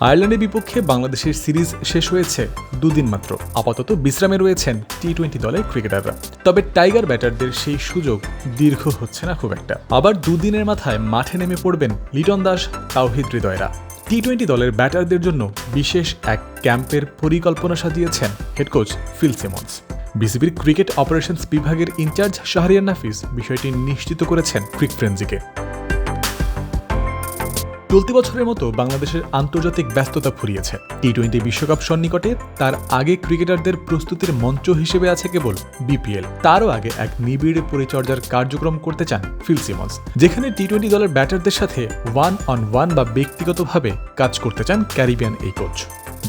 আয়ারল্যান্ডের বিপক্ষে বাংলাদেশের সিরিজ শেষ হয়েছে দুদিন মাত্র। আপাতত বিশ্রামে রয়েছেন টি টোয়েন্টি দলের ক্রিকেটাররা। তবে টাইগার ব্যাটারদের সেই সুযোগ দীর্ঘ হচ্ছে না খুব একটা। আবার দুদিনের মাথায় মাঠে নেমে পড়বেন লিটন দাস, তাওহিদ হৃদয়রা। টি টোয়েন্টি দলের ব্যাটারদের জন্য বিশেষ এক ক্যাম্পের পরিকল্পনা সাজিয়েছেন হেড কোচ ফিল সিমন্স। বিসিবির ক্রিকেট অপারেশনস বিভাগের ইনচার্জ শাহরিয়ার নাফিস বিষয়টি নিশ্চিত করেছেন ক্রিক ফ্রেন্সিকে চলতি বছরের মতো বাংলাদেশের আন্তর্জাতিক ব্যস্ততা ফুরিয়েছে। টি টোয়েন্টি বিশ্বকাপ সন্নিকটে তার আগে ক্রিকেটারদের প্রস্তুতির মঞ্চ হিসেবে আছে কেবল বিপিএল। তারও আগে এক নিবিড় পরিচর্যার কার্যক্রম করতে চান ফিল সিমন্স, যেখানে টি টোয়েন্টি দলের ব্যাটারদের সাথে ওয়ান অন ওয়ান বা ব্যক্তিগতভাবে কাজ করতে চান ক্যারিবিয়ান এই কোচ,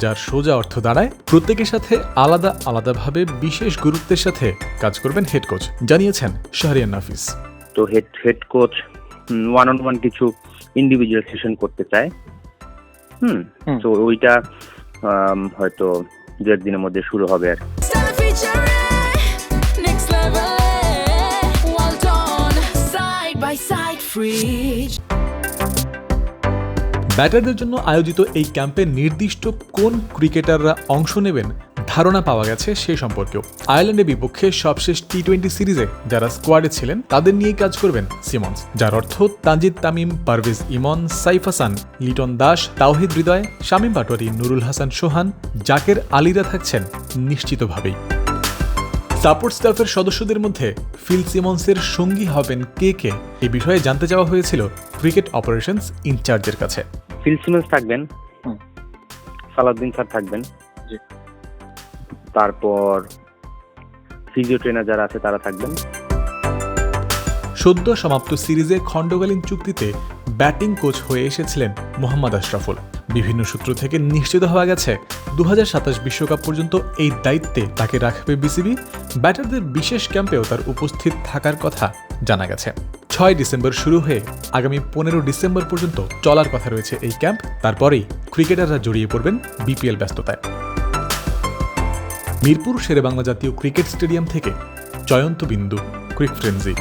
যার সোজা অর্থ দাঁড়ায় প্রত্যেকের সাথে আলাদা আলাদাভাবে বিশেষ গুরুত্বের সাথে কাজ করবেন হেড কোচ, জানিয়েছেন শাহরিয়ান নাফিস। তো head head coach one on one কিছু ইন্ডিভিজুয়াল সেশন করতে চায় হুম। তো ওইটা হয়তো দু একদিনের মধ্যে শুরু হবে আর. ব্যাটারদের জন্য আয়োজিত এই ক্যাম্পে নির্দিষ্ট কোন ক্রিকেটাররা অংশ নেবেন ধারণা পাওয়া গেছে সে সম্পর্কেও আয়ারল্যান্ডের বিপক্ষে সবশেষ টি টোয়েন্টি সিরিজে যারা স্কোয়াডে ছিলেন তাদের নিয়েই কাজ করবেন সিমন্স যার অর্থ তানজিদ তামিম পারভেজ ইমন সাইফ হাসান লিটন দাস তাওহিদ হৃদয় শামীম পাটোয়ারি নুরুল হাসান সোহান জাকের আলীরা থাকছেন নিশ্চিতভাবেই সাপোর্ট স্টাফের সদস্যদের মধ্যে ফিল সিমন্সের সঙ্গী হবেন কে কে এ বিষয়ে জানতে চাওয়া হয়েছিল ক্রিকেট অপারেশনস ইনচার্জের কাছে ফিল সিমেন্স থাকবেন। সালাউদ্দিন স্যার থাকবেন জি। তারপর ফিজিও ট্রেনার যারা আছে, তারা থাকবেন। সদ্য সমাপ্ত সিরিজে খণ্ডকালীন চুক্তিতে ব্যাটিং কোচ হয়ে এসেছিলেন মোহাম্মদ আশরাফুল। বিভিন্ন সূত্র থেকে নিশ্চিত হওয়া গেছে দু বিশ্বকাপ পর্যন্ত এই দায়িত্বে তাকে রাখবে বিসিবি। ব্যাটারদের বিশেষ ক্যাম্পেও তার উপস্থিত থাকার কথা জানা গেছে। ছয় ডিসেম্বর শুরু হয়ে আগামী পনেরো ডিসেম্বর পর্যন্ত চলার কথা রয়েছে এই ক্যাম্প। তারপরেই ক্রিকেটাররা জড়িয়ে পড়বেন বিপিএল ব্যস্ততায়। মিরপুর শেরেবাংলা জাতীয় ক্রিকেট স্টেডিয়াম থেকে জয়ন্ত বিন্দু ক্রিক ফ্রেন্সি।